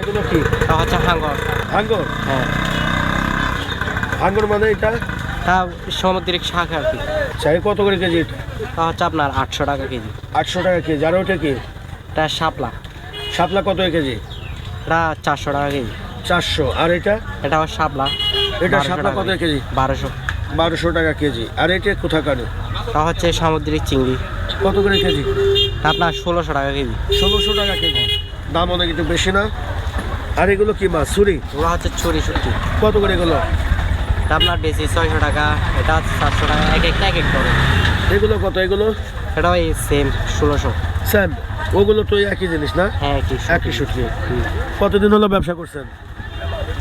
এগুলো কি হাঙ্গর। হাঙ্গর? হ্যাঁ। হাঙ্গর মানে এটা? তা সামুদ্রিক শাক আর কি। চাই কত করে কেজি এটা? আপনার আটশো টাকা কেজি। আটশো টাকা কেজি। আর ওটা কি? এটা শাপলা। শাপলা কত কেজি? এটা চারশো টাকা কেজি। চারশো। আর এটা? এটা শাপলা। এটা শাপলা কত কেজি। বারোশো। বারোশো টাকা কেজি। আর এটা কোথাকার? তা হচ্ছে সামুদ্রিক চিংড়ি। কত করে কেজি? আপনার ষোলোশো টাকা কেজি। ষোলোশো টাকা কেজি। দাম অনেক একটু বেশি না? আর এগুলো কি মাছ? ছুরি? ওগুলো হচ্ছে ছুরি শুটকি কত করে এগুলো? আপনার বেশি ছয়শো টাকা এটা সাতশো টাকা এক একটা এক এক ধরে এগুলো কত এগুলো? এটা ওই সেম ষোলোশো। স্যাম ওগুলো তো একই জিনিস না? হ্যাঁ একই একই শুটকি কতদিন হলো ব্যবসা করছেন?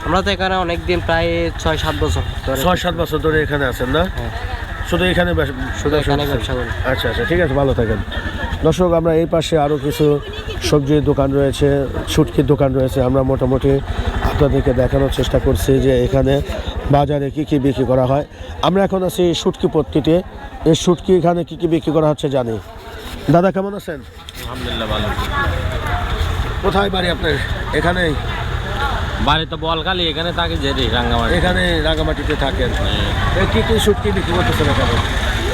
আমরা তো এখানে অনেক দিন প্রায় ছয় সাত বছর ছয় সাত বছর ধরে এখানে আছেন না? হ্যাঁ। শুধু এখানে শুধু এখানে ব্যবসা করি। আচ্ছা আচ্ছা ঠিক আছে ভালো থাকেন। দর্শক আমরা এই পাশে আরও কিছু সবজির দোকান রয়েছে শুটকির দোকান রয়েছে আমরা মোটামুটি আপনাদেরকে দেখানোর চেষ্টা করছি যে এখানে বাজারে কি কি বিক্রি করা হয়। আমরা এখন আছি শুটকি পট্টিতে। এই শুটকি এখানে কি কি বিক্রি করা হচ্ছে জানি। দাদা কেমন আছেন? আলহামদুলিল্লাহ ভালো। কোথায় বাড়ি আপনার? এখানে বাড়ি তো বলকালি এখানে থাকি যে রাঙ্গামাটি এখানে রাঙামাটিতে থাকেন। এই কি কি শুটকি বিক্রি করতেছেন এখানে?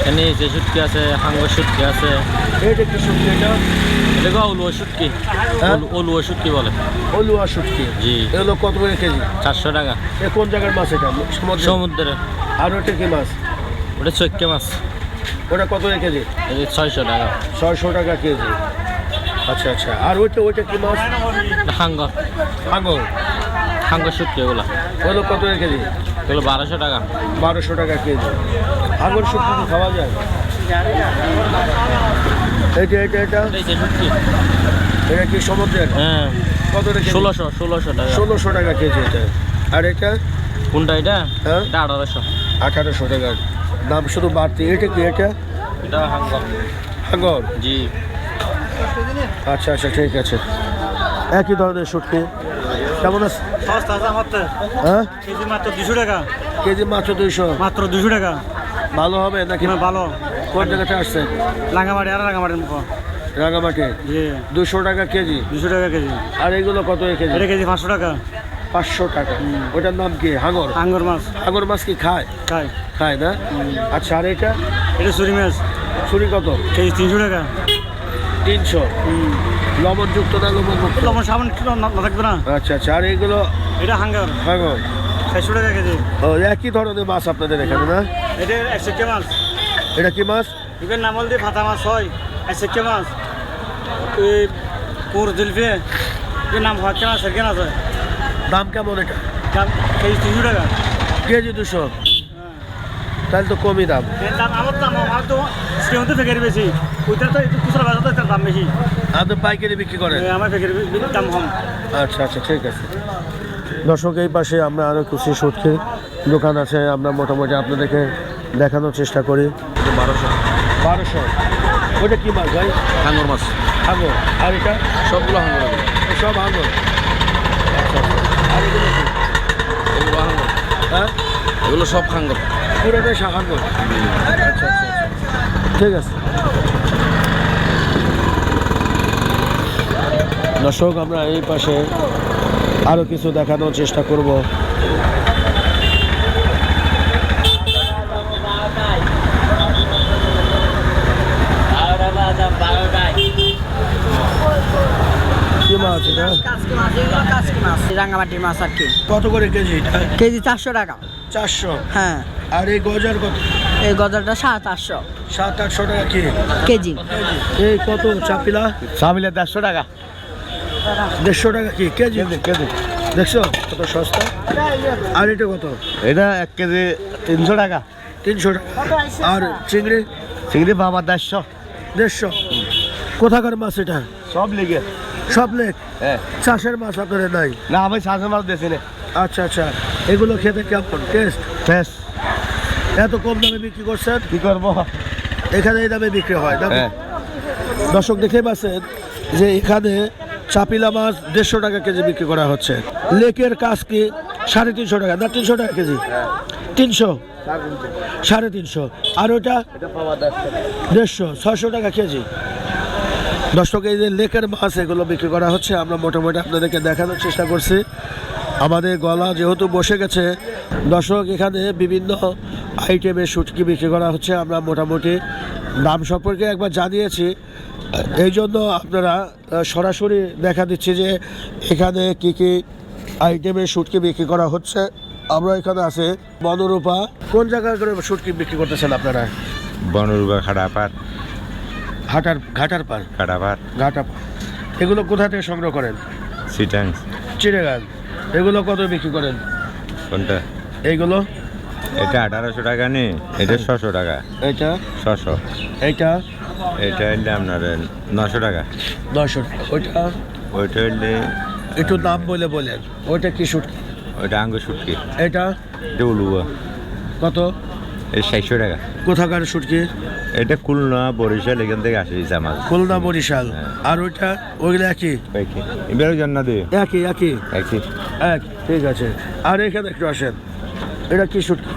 এখানে যে শুটকি আছে হাঙ্গর শুটকি আছে। কি শুটকি এটা? অলুয়া শুটকি অলুয়া শুটকি বলে। অলুয়া শুটকি জি। এগুলো কত করে কেজি? চারশো টাকা। এ কোন জায়গার মাছ এটা? সমুদ্র আর ওটা কি মাছ? ওটা মাছ। ওটা কত করে কেজি? ছয়শো টাকা। ছয়শো টাকা কেজি। আচ্ছা আচ্ছা। আর ওইটা ওইটা কি মাছ? হাঙ্গর। আঙুর হাঙ্গর শুটকি এগুলো। ওগুলো কত করে কেজি? এগুলো বারোশো টাকা। বারোশো টাকা কেজি। আঙুর শুটকি কি খাওয়া যায়? এইটা এটা এটা এই এটা কি সমুদ্রের? হ্যাঁ। কত কেজি? ষোলোশো ষোলোশো টাকা। ষোলোশো টাকা কেজি এটা। আর এটা? কোনটা এটা? হ্যাঁ? এটা আঠারোশো। আঠারোশো টাকার দাম শুধু বাড়তি। এটা কি এটা? এটা হাঙ্গর। আঙুর জি। আচ্ছা আচ্ছা ঠিক আছে। একই ধরনের শুটকি। কেমন আছে সস্তা আছে মাত্র। হ্যাঁ? কেজি মাত্র দুশো টাকা। কেজি মাত্র দুইশো। মাত্র দুশো টাকা। ভালো হবে নাকি? ভালো। কোন জায়গাতে আসছেন রাঙামাটি আর রাঙামাটির মুখ। রাঙামাটি? দুশো টাকা কেজি? দুশো টাকা কেজি। আর এগুলো কত কেজি? এটা কেজি পাঁচশো টাকা। পাঁচশো টাকা। ওটার নাম কি? হাঙর? আঙ্গুর মাছ। হাঙর মাছ কি খায়? খাই খায় না? আচ্ছা আর এটা? এটা চুরি মাছ। ছুরি কত? কেজি তিনশো টাকা। তিনশো। হুম। লবণ না লবণ লবণ সাবান না না থাকবে না? আচ্ছা আচ্ছা আর এগুলো এটা হাঙ্গার। হাঙর চারশো টাকা কেজি। ও একই ধরনের মাছ আপনাদের এখানে না? এটা একশো মাছ। এটা কি মাছ? এবার নামল দিয়ে ফাতা মাছ হয়। একশো মাছ। এই পুর জুলফি এর নাম হয় কেনা সেকেন আছে। দাম কেমন এটা? দাম কেজি তিনশো টাকা। কেজি দুশো। তাহলে তো কমই দাম। দাম আমার দাম আমার তো শ্রীমন্ত ফেকের বেশি। ওইটা তো একটু খুচরা বাজার তো দাম বেশি। আপনি পাইকারি বিক্রি করেন? এ, আমার ফেকের দাম কম। আচ্ছা আচ্ছা ঠিক আছে। দর্শক এই পাশে আমরা আরও কিছু সুটকির দোকান আছে। আমরা মোটামুটি আপনাদেরকে দেখানোর চেষ্টা করি। বারোশো। বারোশো। ওটা কি মাছ ভাই? হাঙ্গর মাছ। হাঙর আর এটা? সবগুলো হাঙ্গর সব হাঙর আচ্ছা আচ্ছা। আর এগুলো হাঙ্গর। হ্যাঁ? এগুলো সব হাঙ্গর। পুরোটাই আচ্ছা আচ্ছা ঠিক আছে। দর্শক আমরা এই পাশে আরও কিছু দেখানোর চেষ্টা করব। কি মাছ এটা? মাছ আর কি কত করে কেজি কেজি চারশো টাকা। চারশো? হ্যাঁ। আর এই গজার কত? এই গজারটা সাত আটশো। সাত আটশো টাকা কি? কেজি। এই কত চাপিলা? সামিলে দেড়শো টাকা। দেড়শো টাকা কি? কেজি? কেজি দেখছ? কত সস্তা? আর এটা কত? এটা এক কেজি তিনশো টাকা। তিনশো টাকা। আর চিংড়ি? চিংড়ি বাবা দেড়শো। দেড়শো। কোথাকার মাছ এটা? সব লেগে। সব লেক হ্যাঁ। চাষের মাছ আপনাদের নাই? না আমি শাশুড়ি মাছ দিয়েছি না। আচ্ছা আচ্ছা। এগুলো খেতে কেমন? টেস্ট বেশ এত কম দামে বিক্রি করছেন? কি করব? এখানে এই দামে বিক্রি হয় না হ্যাঁ। দর্শক দেখে পাচ্ছেন যে এখানে চাপিলা মাছ দেড়শো টাকা কেজি বিক্রি করা হচ্ছে। লেকের কাজ কি? সাড়ে তিনশো টাকা। না তিনশো টাকা কেজি? তিনশো? সাড়ে তিনশো। আর ওটা দেড়শো ছয়শো টাকা কেজি। দর্শক এই যে লেকের মাছ এগুলো বিক্রি করা হচ্ছে আমরা মোটামুটি আপনাদেরকে দেখানোর চেষ্টা করছি। আমাদের গলা যেহেতু বসে গেছে দর্শক এখানে বিভিন্ন আইটেমের শুটকি বিক্রি করা হচ্ছে। আমরা মোটামুটি দাম সম্পর্কে একবার জানিয়েছি। এই জন্য আপনারা সরাসরি দেখা দিচ্ছি যে এখানে কি কি আইটেমের শুটকি বিক্রি করা হচ্ছে। আমরা এখানে আছে বনরূপা কোন জায়গায় করে শুটকি বিক্রি করতেছেন আপনারা? বনরূপা খাড়াপাট ঘাটার ঘাটার পার খাড়াপাট ঘাটা এগুলো কোথা থেকে সংগ্রহ করেন? সিটাং চিড়েগান এগুলো কত বিক্রি করেন? কোনটা? এইগুলো? এটা আঠারোশো টাকা নি এটা ছশো টাকা। এটা? ছশো। এইটা এটা হইলে আপনার নশো টাকা। নয়শো ওইটা? ওইটা হইলে একটু দাম বলে বলেন। ওইটা কি শুট ওইটা আঙ্গুর শুটকি এটা? এটা উলুয়া। কত? এই ষাটশো টাকা। কোথাকার শুটকি এটা খুলনা বরিশাল এখান থেকে আসে জামাজ খুলনা বরিশাল। আর ওইটা? ওইগুলো একই? এবারে জন্য দে একই একই। একই। এক। ঠিক আছে। আর এখানে একটু আসেন। এটা কি শুটকি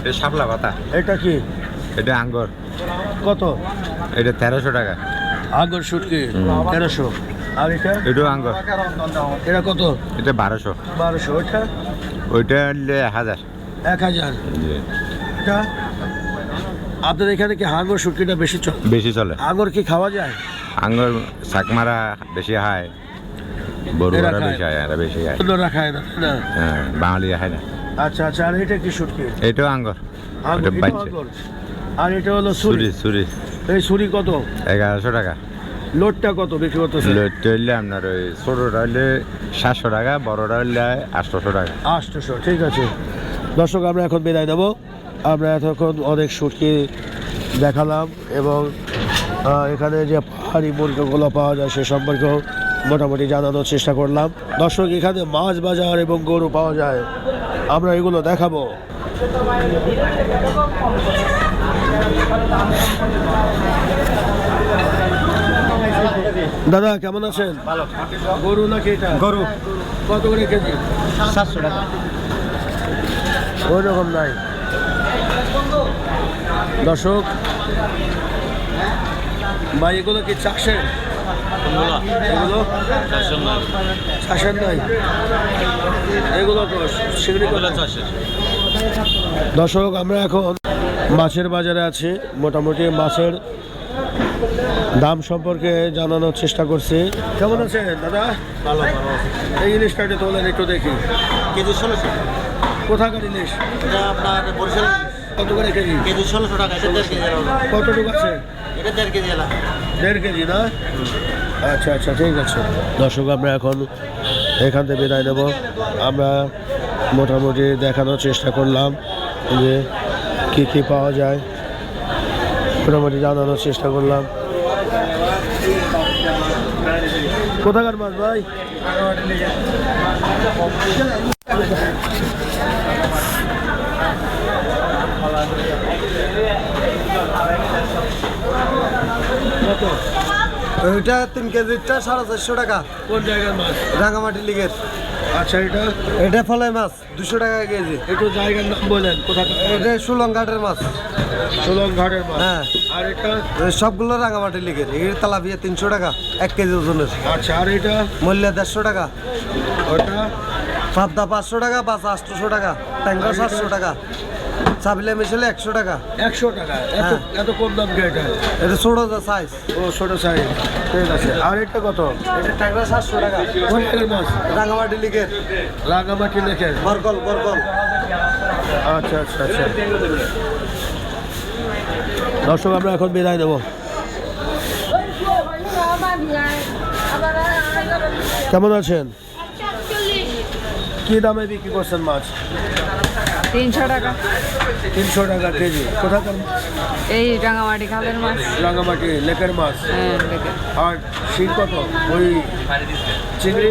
এটা শাপলা পাতা। এটা কি? এটা আঙ্গর। কত? এটা তেরোশো টাকা। আগর শুটকি তেরোশো। আর এটা? এটাও আঙ্গর। এটা কত? এটা বারোশো। বারোশো। ওইটা? ওইটা হইলে হাজার। এক হাজার। এটা? আপনাদের এখানে কি হাঙর শুটকিটা বেশি চলে বেশি চলে। হাঙর কি খাওয়া যায়? আঙ্গুর শাকমারা বেশি হয়। বেশি এরা বেশি হয় অন্যরা খায় না না? হ্যাঁ বাঙালি না। আচ্ছা আচ্ছা আর এটা কি শুটকি? এটাও আঙ্গুর। আঙুর, বাচ্চা। আর এটা হলো চুরি এই ছুরি কত? এগারোশো টাকা। লোডটা কত? বিক্রি করতেছে? লইতে হইলে আপনার ওই ছোটোটা হইলে সাতশো টাকা বড়টা হইলে আটশোশো টাকা। আটশোশো ঠিক আছে। দর্শক আমরা এখন বিদায় দেবো আমরা এতক্ষণ অনেক শুটকি দেখালাম এবং এখানে যে পাহাড়ি মুরগিগুলো পাওয়া যায় সে সম্পর্কেও মোটামুটি জানানোর চেষ্টা করলাম। দর্শক এখানে মাছ বাজার এবং গরু পাওয়া যায়। আমরা এগুলো দেখাবো। দাদা কেমন আছেন? ভালো। গরু নাকি এটা? গরু। কত করে কেজি? সাতশো টাকা। ওই রকম নাই। দর্শক ভাই এগুলো কি চাষের? চাষের এগুলো সেগুলি দর্শক আমরা এখন মাছের বাজারে আছি। মোটামুটি মাছের দাম সম্পর্কে জানানোর চেষ্টা করছি। কেমন আছেন দাদা? ভালো এই ইলিশটা একটু তোলেন একটু দেখি। কেজি ষোলোশো। কোথাকার ইলিশ? এটা আপনার বরিশাল কত করে কেজি? কেজি ষোলোশো টাকা কতটুকু আছে? দেড় কেজি আচ্ছা আচ্ছা ঠিক আছে। দর্শক, আমরা এখন এখান থেকে বিদায় নেব। আমরা মোটামুটি দেখানোর চেষ্টা করলাম যে কী কী পাওয়া যায়। মোটামুটি জানানোর চেষ্টা করলাম। কোথাকার মাছ ভাই? ওইটা তিন কেজিটা সাড়ে চারশো টাকা। কোন জায়গার মাছ? রাঙামাটি লিগের। আচ্ছা এটা? এটা ফলাই মাছ দুশো টাকা কেজি। একটু জায়গার নাম বলেন কোথাকার এটা সুলংঘাটের মাছ। সোলং ঘাটের মাছ? হ্যাঁ। আর এটা? সবগুলো রাঙামাটি লিগের এর তালাপিয়া তিনশো টাকা এক কেজি ওজনের। আচ্ছা আর এটা? মূল্য দেড়শো টাকা। ওটা? পাবদা পাঁচশো টাকা পাঁচ আটশোশো টাকা ট্যাংরা সাতশো টাকা। চাবিলে মিশালে একশো টাকা। একশো টাকা। এত হ্যাঁ। এত কম দাম কে এটা এটা ছোটো সাইজ ও ছোট সাইজ ঠিক আছে। আর এটা কত? এটা ট্যাংরা সাতশো টাকা। কোন জায়গার মাছ? রাঙামাটি লিগের রাঙামাটি লেখে বরকল বরকল। আচ্ছা আচ্ছা আচ্ছা। দর্শক আমরা এখন বিদায় দেবো। কেমন আছেন? কি দামে বিক্রি করছেন মাছ? তিনশো টাকা। তিনশো টাকা কেজি। কোথাকার এই রাঙামাটি খালের মাছ। রাঙামাটি লেকের মাছ। হ্যাঁ, আর শিং কত? ওই চিংড়ি?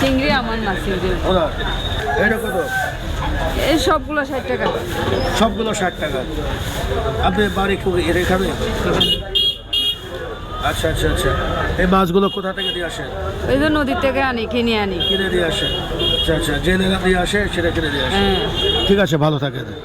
চিংড়ি আমার না চিংড়ি। ওনার। এটা কত? এই সবগুলো ষাট টাকা। সবগুলো ষাট টাকা। আপনি বাড়ি খুব এখানে? আচ্ছা আচ্ছা আচ্ছা। এই মাছগুলো কোথা থেকে দিয়ে আসেন? ওই যে নদীর থেকে আনি কিনে আনি। কিনে দিয়ে আসেন। আচ্ছা আচ্ছা। জেনে দিয়ে আসে সেটা কিনে দিয়ে আসে হ্যাঁ। ঠিক আছে ভালো থাকেন।